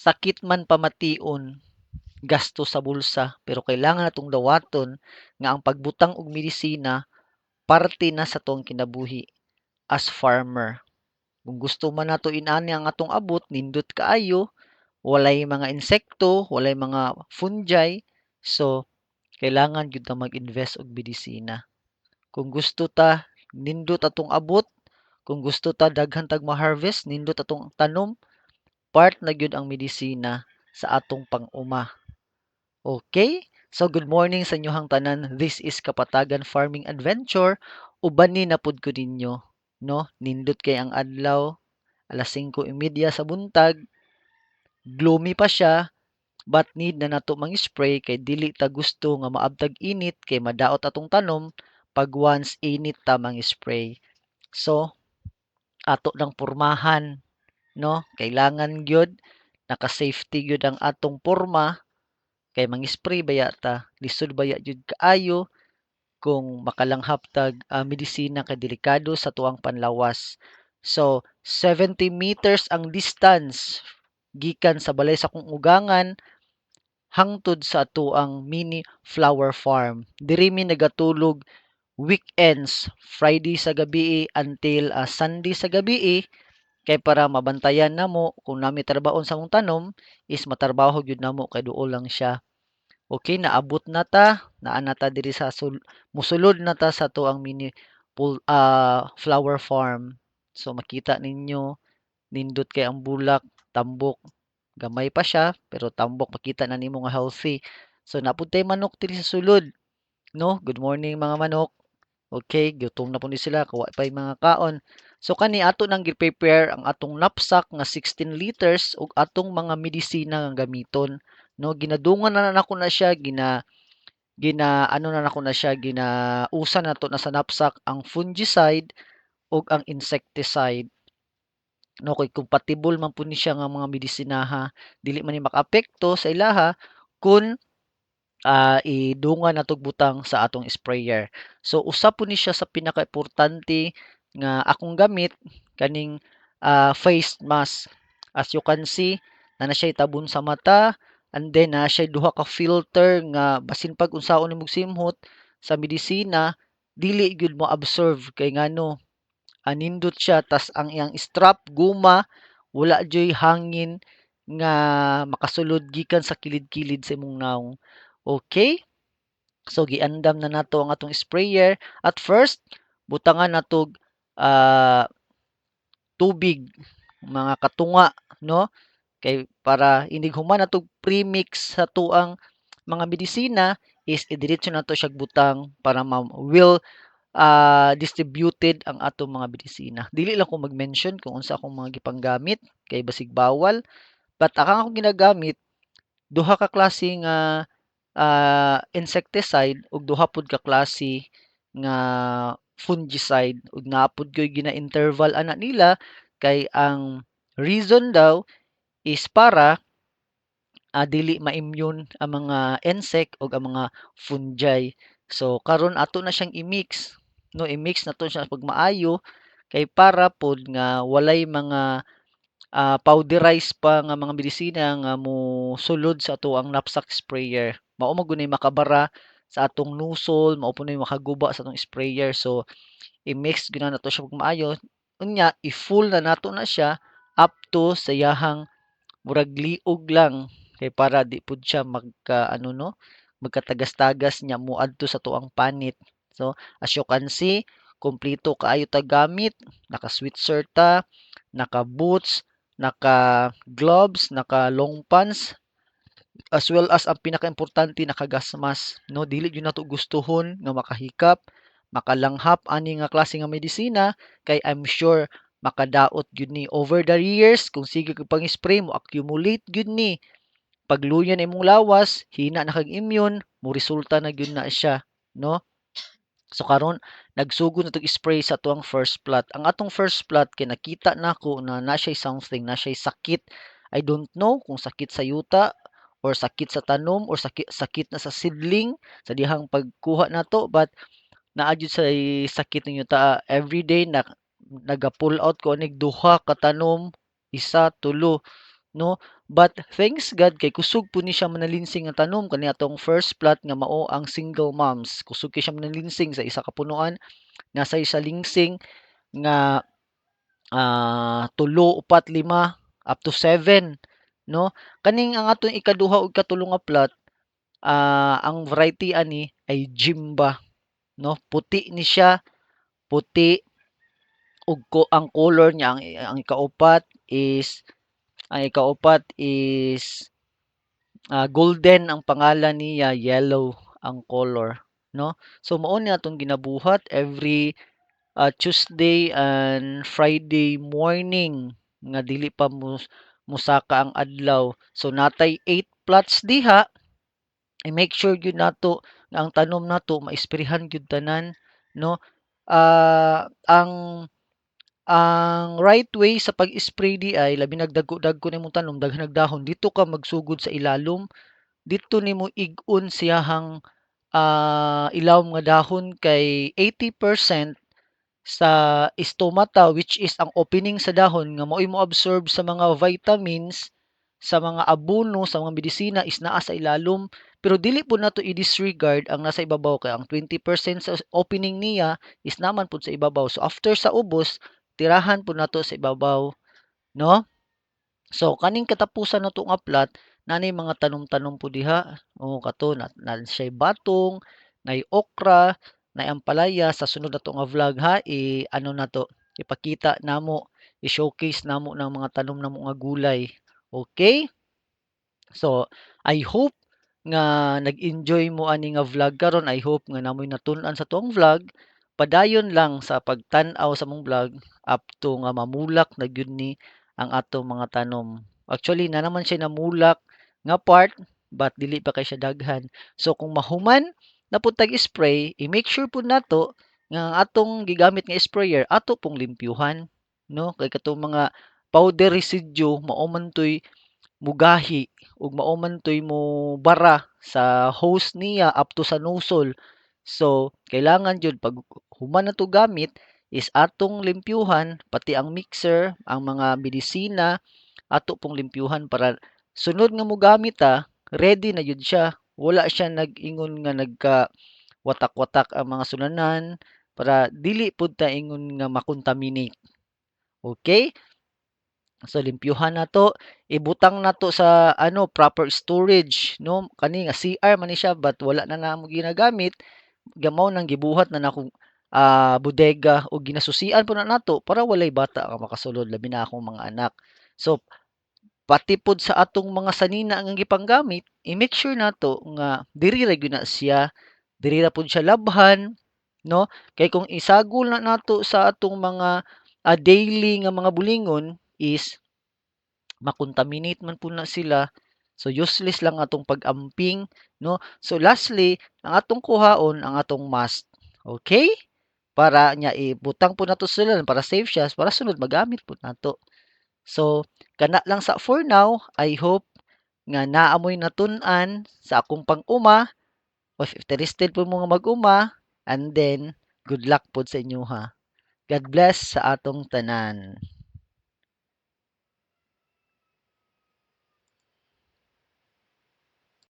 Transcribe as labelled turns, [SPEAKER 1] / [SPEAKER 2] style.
[SPEAKER 1] sakit man pamation gasto sa bulsa pero kailangan natong dawaton nga ang pagbutang og medisina parte na sa tong kinabuhi as farmer. Kung gusto man nato inani ang atong abot nindot kaayo, walay mga insekto, walay mga fungi, so kailangan gyud ta mag-invest og medisina. Kung gusto ta nindot atong abot, kung gusto ta daghan tag ma-harvest, nindot atong tanom, part na gyud ang medisina sa atong pang-uma. Okay? So good morning sa inyong tanan. This is Kapatagan Farming Adventure. Ubani na pud ko ninyo, no? Nindot kay ang adlaw, alas 5:30 sa buntag. Gloomy pa siya, but need na nato mang-spray kay dili ta gusto nga maabtag init kay madaot atong tanom pag once init ta mang-spray. So, ato nang pormahan, no? Kailangan gyud naka-safety gyud ang atong porma kay mang-spray baya ta lisod baya jud kaayo kung makalanghap tag uh, medisina kay delikado sa tuang panlawas. So 70 meters ang distance gikan sa balay sa kong ugangan hangtod sa tuang mini flower farm. Diri mi nagatulog weekends, Friday sa gabi until uh, Sunday sa gabi kay para mabantayan namo kung nami trabaho sa mong tanom is matarbaho gyud namo kay duol lang siya Okay, naabot na ta, naa na ta diri sa sul musulod na ta sa to ang mini pool, uh, flower farm. So makita ninyo nindot kay ang bulak, tambok, gamay pa siya pero tambok makita na nimo nga healthy. So napuntay manok diri sa sulod. No? Good morning mga manok. Okay, gutom na po ni sila, kuha pa yung mga kaon. So kani ato nang gi-prepare ang atong knapsack nga 16 liters ug atong mga medisina nga gamiton no? Ginadungan na nako na siya gina gina ano na nako na siya gina usa na to na sa knapsack ang fungicide ug ang insecticide. No kay compatible man po ni siya nga mga medisinaha dili man ni makaapekto sa ilaha kun uh, idungan natog butang sa atong sprayer. So usa po ni siya sa pinaka-importante nga akong gamit kaning uh, face mask. As you can see na na siya itabon sa mata and then na siya duha ka filter nga basin pag unsaon nimong simhot sa medisina dili gyud mo absorb kay ngano anindot siya tas ang iyang strap guma wala joy hangin nga makasulod gikan sa kilid-kilid sa imong naong. Okay? So giandam na nato ang atong sprayer. At first butangan natog uh, tubig mga katunga no kay para inig human natog premix sa tuang mga medisina is idiretso nato siya butang para ma will uh, distributed ang atong mga medisina. Dili lang ko mag-mention kung unsa akong mga gipanggamit kay basig bawal. But akang akong ginagamit duha ka klase nga uh, insecticide ug duha pud ka klase nga fungicide ug naapod koy gina-interval ana nila kay ang reason daw is para uh, dili ma-immune ang mga insect o ang mga fungi. So karon ato na siyang i-mix, no i-mix na to siya pag maayo kay para pod nga walay mga uh, powderize pa nga mga medisina nga mo sulod sa ato ang knapsack sprayer. Mao mo gunay makabara sa atong nusol, mao po makaguba sa atong sprayer. So i-mix gyud na to siya pag maayo. Unya i-full na nato na siya up to sa yahang murag liog lang kay para di pud siya magka ano no magkatagas-tagas niya muadto sa tuang panit so as you can see kompleto kaayo ta gamit naka sweatshirt ta naka boots naka gloves naka long pants as well as ang pinaka-importante naka gas mask no dili gyud nato gustuhon nga makahikap makalanghap ani nga klase nga medisina kay I'm sure makadaot gyud ni over the years kung sige kag pang-spray mo accumulate gyud ni pagluyan imong lawas hina na kag immune mo resulta na gyud na siya no So karon nagsugod na tog spray sa tuang first plot. Ang atong first plot kay nakita nako na na siya something, na siya sakit. I don't know kung sakit sa yuta or sakit sa tanom or sakit sakit na sa seedling sa dihang pagkuha nato but naa sa sakit ninyo ta every day na naga-pull out ko anig duha ka tanom, isa, tulo. no but thanks God kay kusog po ni siya manalinsing nga tanom kani atong first plot nga mao ang single moms kusog kay siya manalinsing sa isa ka punuan nga sa isa lingsing nga ah, tulo upat lima up to 7 no? Kaning ang atong ikaduha ug ikatulo nga plot ah, ang variety ani ay Jimba no? Puti ni siya puti ug ko ang color niya ang, ang ikaupat is ang ikaupat is ah, golden ang pangalan niya yellow ang color no? So mao ni atong ginabuhat every ah, Tuesday and Friday morning nga dili pa mus musaka ang adlaw. So natay 8 plots diha. I-make sure gyud nato nga ang tanom nato maisprehan gyud tanan no? Ah ang ang right way sa pag-spray di ay labi nagdagko-dagko nimong tanom daghan nagdahon dito ka magsugod sa ilalom dito nimo ig-on siyahang ah, ilawom nga dahon kay 80% sa stomata which is ang opening sa dahon nga mao'y mo absorb sa mga vitamins sa mga abono sa mga medisina is naa sa ilalom. Pero dili po nato i-disregard ang nasa ibabaw kay ang 20% sa opening niya is naman po sa ibabaw. So after sa ubos tirahan po nato sa ibabaw no? So kaning katapusan nato nga plot nanay mga tanom-tanom po diha. O kato na, na batong nay okra nay ampalaya sa sunod nato nga vlog ha? I ano na to? Ipakita namo i-showcase namo ng mga tanom namo nga gulay. Okay? So i hope nga nag-enjoy mo ani nga vlog karon. I hope nga namoy natun-an sa tuong vlog. Padayon lang sa pagtan-aw sa mong vlog up to nga mamulak na gyud ni ang atong mga tanom. Actually na naman siya namulak nga part but dili pa kay siya daghan. So kung mahuman na pud tag spray, i-make sure pud nato nga ang atong gigamit nga sprayer ato pong limpyuhan no kay katong mga powder residue mao man toy mugahi ug mao man toy mo bara sa hose niya up to sa nozzle. So kailangan jud pag human na to gamit is atong limpyuhan pati ang mixer, ang mga medisina ato pong limpyuhan para sunod nga mogamit ta ready na jud siya. Wala siya nag-ingon nga nagka watak-watak ang mga sunanan para dili pud ta ingon nga makontaminate. Okay? So limpyuhan nato, ibutang nato sa ano proper storage no kani nga CR man ni siya but wala na namo ginagamit gamaw nang gibuhat na nako ah, bodega o ginasusian po na nato para walay bata nga makasulod labi na akong mga anak. So pati pod sa atong mga sanina nga gipanggamit, i-make sure nato nga diri ra na siya, diri ra pod siya labhan, no? Kay kung isagol na nato sa atong mga ah, daily nga mga bulingon is makontaminate man po na sila. So useless lang atong pag-amping, no? So lastly, ang atong kuhaon ang atong must. Okay? Para nya ibutang po nato sila para safe siya para sunod magamit po nato. So kana lang sa for now, I hope nga naamoy natun-an sa akong pang-uma o if interested po mo nga mag-uma and then good luck po sa inyo ha. God bless sa atong tanan.